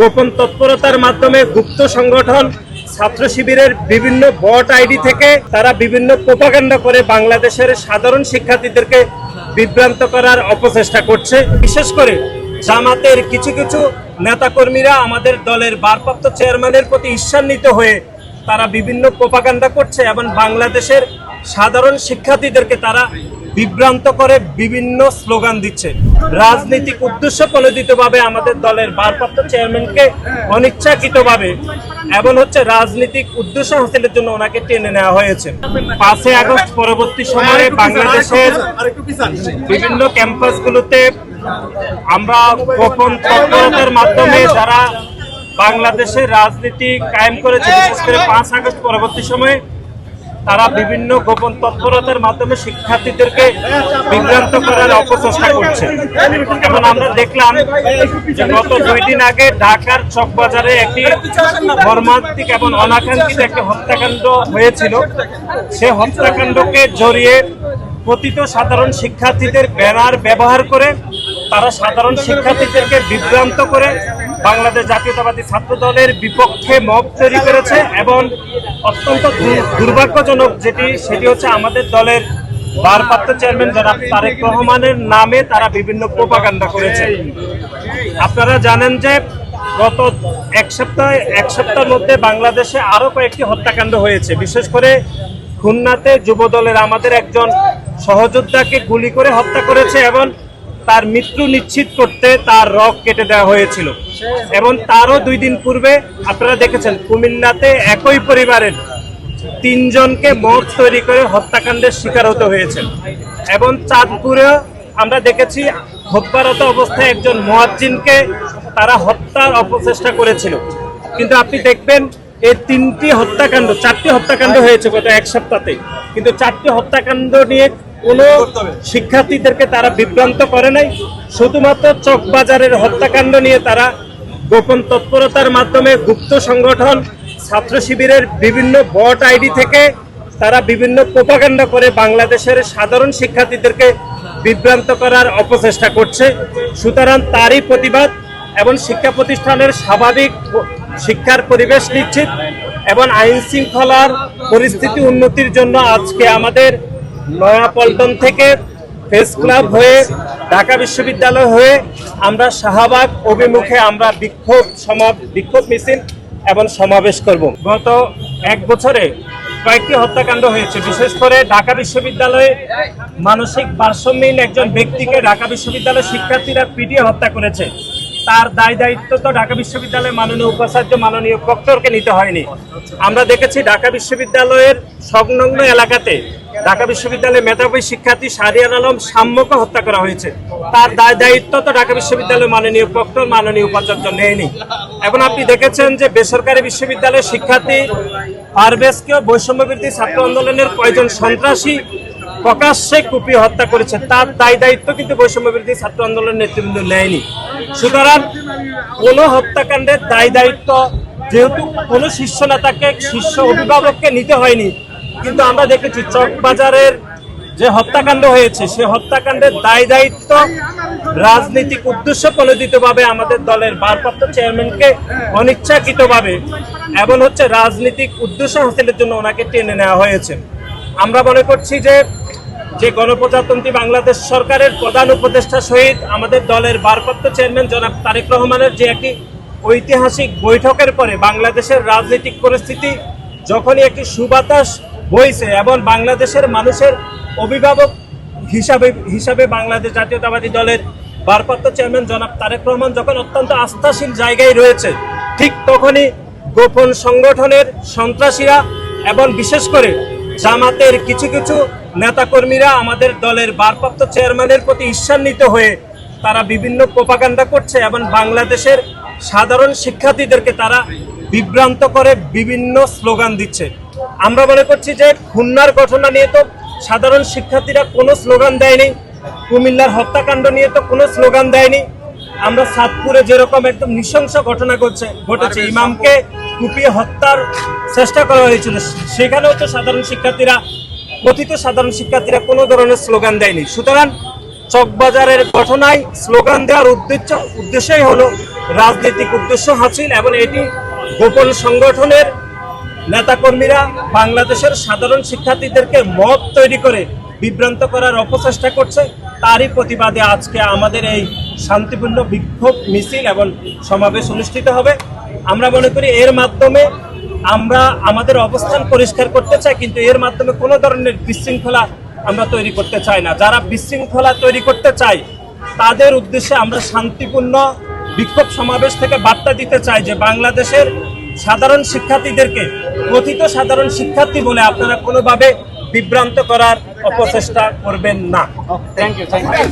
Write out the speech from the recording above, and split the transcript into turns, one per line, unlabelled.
গোপন তৎপরতার মাধ্যমে গুপ্ত সংগঠন, ছাত্র শিবিরের বিভিন্ন বট আইডি থেকে তারা বিভিন্ন প্রোপাগান্ডা করে বাংলাদেশের সাধারণ শিক্ষার্থীদেরকে বিভ্রান্ত করার অপচেষ্টা করছে। বিশেষ করে জামাতের কিছু কিছু নেতাকর্মীরা আমাদের দলের ভারপ্রাপ্ত চেয়ারম্যানের প্রতি ঈর্ষান্বিত হয়ে তারা বিভিন্ন প্রোপাগান্ডা করছে এবং বাংলাদেশের সাধারণ শিক্ষার্থীদেরকে তারা বিভ্রান্ত করে বিভিন্ন স্লোগান দিচ্ছে। রাজনৈতিক উদ্দেশ্য প্রণোদিতভাবে আমাদের দলের ভারপ্রাপ্ত চেয়ারম্যানকে অনিচ্ছাকৃতভাবে এবং হচ্ছে রাজনৈতিক উদ্দেশ্য হাসিলের জন্য ওনাকে টেনে নেওয়া হয়েছে। পাঁচই আগস্ট পরবর্তী সময়ে বাংলাদেশের বিভিন্ন ক্যাম্পাসগুলোতে আমরা গোপন তৎপরতার মাধ্যমে যারা বাংলাদেশের রাজনীতি কায়েম করেছে, বিশেষ করে পাঁচ আগস্ট পরবর্তী সময়ে তারা বিভিন্ন গোপন তৎপরতার মাধ্যমে শিক্ষার্থীদেরকে বিভ্রান্ত করার অপচেষ্টা করছে। এবং আমরা দেখলাম যে গত দুই দিন আগে ঢাকার চকবাজারে একটি মর্মান্তিক এবং অনাকাঙ্ক্ষিত একটি হত্যাকাণ্ড হয়েছিল। সে হত্যাকাণ্ডকে জড়িয়ে পতিত সাধারণ শিক্ষার্থীদের ব্যানার ব্যবহার করে তারা সাধারণ শিক্ষার্থীদেরকে বিভ্রান্ত করে বাংলাদেশ জাতীয়তাবাদী ছাত্র দলের বিপক্ষে মব তৈরি করেছে এবং অত্যন্ত দুর্ভাগ্যজনক যেটি, সেটি হচ্ছে আমাদের দলের ভারপ্রাপ্ত চেয়ারম্যান জনাব তারেক রহমানের নামে তারা বিভিন্ন প্রোপাগান্ডা করেছে। আপনারা জানেন যে গত এক সপ্তাহে, এক সপ্তাহের মধ্যে বাংলাদেশে আরও কয়েকটি হত্যাকাণ্ড হয়েছে। বিশেষ করে খুলনাতে যুব দলের আমাদের একজন সহযোদ্ধাকে গুলি করে হত্যা করেছে এবং তার মৃত্যু নিশ্চিত করতে তার রক কেটে দেওয়া হয়েছিল। এবং তারও দুই দিন পূর্বে আপনারা দেখেছেন, কুমিল্লাতে একই পরিবারের তিনজনকে মদ তৈরি করে হত্যাকাণ্ডের শিকার হতে হয়েছে। এবং চাঁদপুরে আমরা দেখেছি, হত্যারত অবস্থায় একজন মোয়াজ্জিনকে তারা হত্যার অপচেষ্টা করেছিল। কিন্তু আপনি দেখবেন, এই তিনটি হত্যাকাণ্ড, চারটি হত্যাকাণ্ড হয়েছে গত এক সপ্তাহে কিন্তু চারটি হত্যাকাণ্ড নিয়ে কোনো শিক্ষার্থীদেরকে তারা বিভ্রান্ত করে নাই শুধুমাত্র চকবাজারের হত্যাকাণ্ড নিয়ে তারা গোপন তৎপরতার মাধ্যমে গুপ্ত সংগঠন ছাত্র শিবিরের বিভিন্ন বট আইডি থেকে তারা বিভিন্ন প্রোপাগান্ডা করে বাংলাদেশের সাধারণ শিক্ষার্থীদেরকে বিভ্রান্ত করার অপচেষ্টা করছে। সুতরাং তারই প্রতিবাদ এবং শিক্ষা প্রতিষ্ঠানের স্বাভাবিক শিক্ষার পরিবেশ নিশ্চিত এবং আইন শৃঙ্খলার পরিস্থিতি উন্নতির জন্য আজকে আমাদের নয়াপল্টন থেকে প্রেস ক্লাব হয়ে, ঢাকা বিশ্ববিদ্যালয় হয়ে আমরা শাহবাগ অভিমুখে আমরা বিক্ষোভ সমা বিক্ষোভ মিছিল এবং সমাবেশ করব। গত এক বছরে কয়েকটি হত্যাকাণ্ড হয়েছে। বিশেষ করে ঢাকা বিশ্ববিদ্যালয়ে মানসিক ভারসাম্যহীন একজন ব্যক্তিকে ঢাকা বিশ্ববিদ্যালয়ের শিক্ষার্থীরা পিটিয়ে হত্যা করেছে। তার দায় দায়িত্ব তো ঢাকা বিশ্ববিদ্যালয়ের মাননীয় উপাচার্য মাননীয় প্রক্টরকে নিতে হয়নি। আমরা দেখেছি ঢাকা বিশ্ববিদ্যালয়ের সংলগ্ন এলাকাতে ঢাকা বিশ্ববিদ্যালয়ের মেধাবী শিক্ষার্থী শাহরিয়ার আলম সাম্যকে হত্যা করা হয়েছে। তার দায় দায়িত্ব তো ঢাকা বিশ্ববিদ্যালয়ের মাননীয় প্রক্টর, মাননীয় উপাচার্য নেয়নি। এখন আপনি দেখেছেন যে বেসরকারি বিশ্ববিদ্যালয়ের শিক্ষার্থী পারভেজকে বৈষম্যবৃদ্ধি ছাত্র আন্দোলনের কয়েকজন সন্ত্রাসী প্রকাশ্যে কুপিয়ে হত্যা করেছে, তার দায় দায়িত্ব কিন্তু বৈষম্যবৃদ্ধি ছাত্র আন্দোলনের নেতৃবৃন্দ নেয়নি। সুতরাং কোন হত্যাকাণ্ডের দায় দায়িত্ব যেহেতু কোনো শীর্ষ নেতাকে শীর্ষ অভিভাবককে নিতে হয়নি কিন্তু আমরা দেখেছি চকবাজারের যে হত্যাকাণ্ড হয়েছে, সে হত্যাকাণ্ডের দায় দায়িত্ব রাজনৈতিক উদ্দেশ্য প্রণোদিতভাবে আমাদের দলের ভারপ্রাপ্ত চেয়ারম্যানকে অনিচ্ছাকৃতভাবে এবং হচ্ছে রাজনৈতিক উদ্দেশ্য হাসিলের জন্য ওনাকে টেনে নেওয়া হয়েছে। আমরা মনে করছি যে যে গণপ্রজাতন্ত্রী বাংলাদেশ সরকারের প্রধান উপদেষ্টা সহিত আমাদের দলের ভারপ্রাপ্ত চেয়ারম্যান জনাব তারেক রহমানের যে একটি ঐতিহাসিক বৈঠকের পরে বাংলাদেশের রাজনৈতিক পরিস্থিতি যখনই একটি সুবাতাস বইছে এবং বাংলাদেশের মানুষের অভিভাবক হিসাবে হিসাবে বাংলাদেশ জাতীয়তাবাদী দলের ভারপ্রাপ্ত চেয়ারম্যান জনাব তারেক রহমান যখন অত্যন্ত আস্থাশীল জায়গায় রয়েছে, ঠিক তখনই গোপন সংগঠনের সন্ত্রাসীরা এবং বিশেষ করে জামাতের কিছু কিছু নেতাকর্মীরা আমাদের দলের ভারপ্রাপ্ত চেয়ারম্যানের প্রতি ঈর্ষান্বিত হয়ে তারা বিভিন্ন প্রোপাগান্ডা করছে এবং বাংলাদেশের সাধারণ শিক্ষার্থীদেরকে তারা বিভ্রান্ত করে বিভিন্ন স্লোগান দিচ্ছে। আমরা মনে করছি যে খুলনার ঘটনা নিয়ে তো সাধারণ শিক্ষার্থীরা কোনো স্লোগান দেয়নি। কুমিল্লার হত্যাকাণ্ড নিয়ে তো কোনো স্লোগান দেয়নি। আমরা সাতপুরে যেরকম একদম নৃশংস ঘটনা ঘটছে ঘটেছে। ইমামকে কুপিয়ে হত্যার চেষ্টা করা হয়েছিল। সেখানেও তো সাধারণ শিক্ষার্থীরা কথিত সাধারণ শিক্ষার্থীরা কোনো ধরনের স্লোগান দেয়নি। সুতরাং চকবাজারের ঘটনায় স্লোগান দেওয়ার উদ্দেশ্য উদ্দেশ্যই হলো রাজনৈতিক উদ্দেশ্য হাসিল এবং এটি গোপন সংগঠনের নেতাকর্মীরা বাংলাদেশের সাধারণ শিক্ষার্থীদেরকে মত তৈরি করে বিভ্রান্ত করার অপচেষ্টা করছে। তারই প্রতিবাদে আজকে আমাদের এই শান্তিপূর্ণ বিক্ষোভ মিছিল এবং সমাবেশ অনুষ্ঠিত হবে। আমরা মনে করি এর মাধ্যমে আমরা আমাদের অবস্থান পরিষ্কার করতে চাই, কিন্তু এর মাধ্যমে কোনো ধরনের বিশৃঙ্খলা আমরা তৈরি করতে চাই না। যারা বিশৃঙ্খলা তৈরি করতে চাই তাদের উদ্দেশ্যে আমরা শান্তিপূর্ণ বিক্ষোভ সমাবেশ থেকে বার্তা দিতে চাই যে বাংলাদেশের সাধারণ শিক্ষার্থীদেরকে কথিত সাধারণ শিক্ষার্থী বলে আপনারা কোনোভাবে বিভ্রান্ত করার অপচেষ্টা করবেন না।
Thank you thank you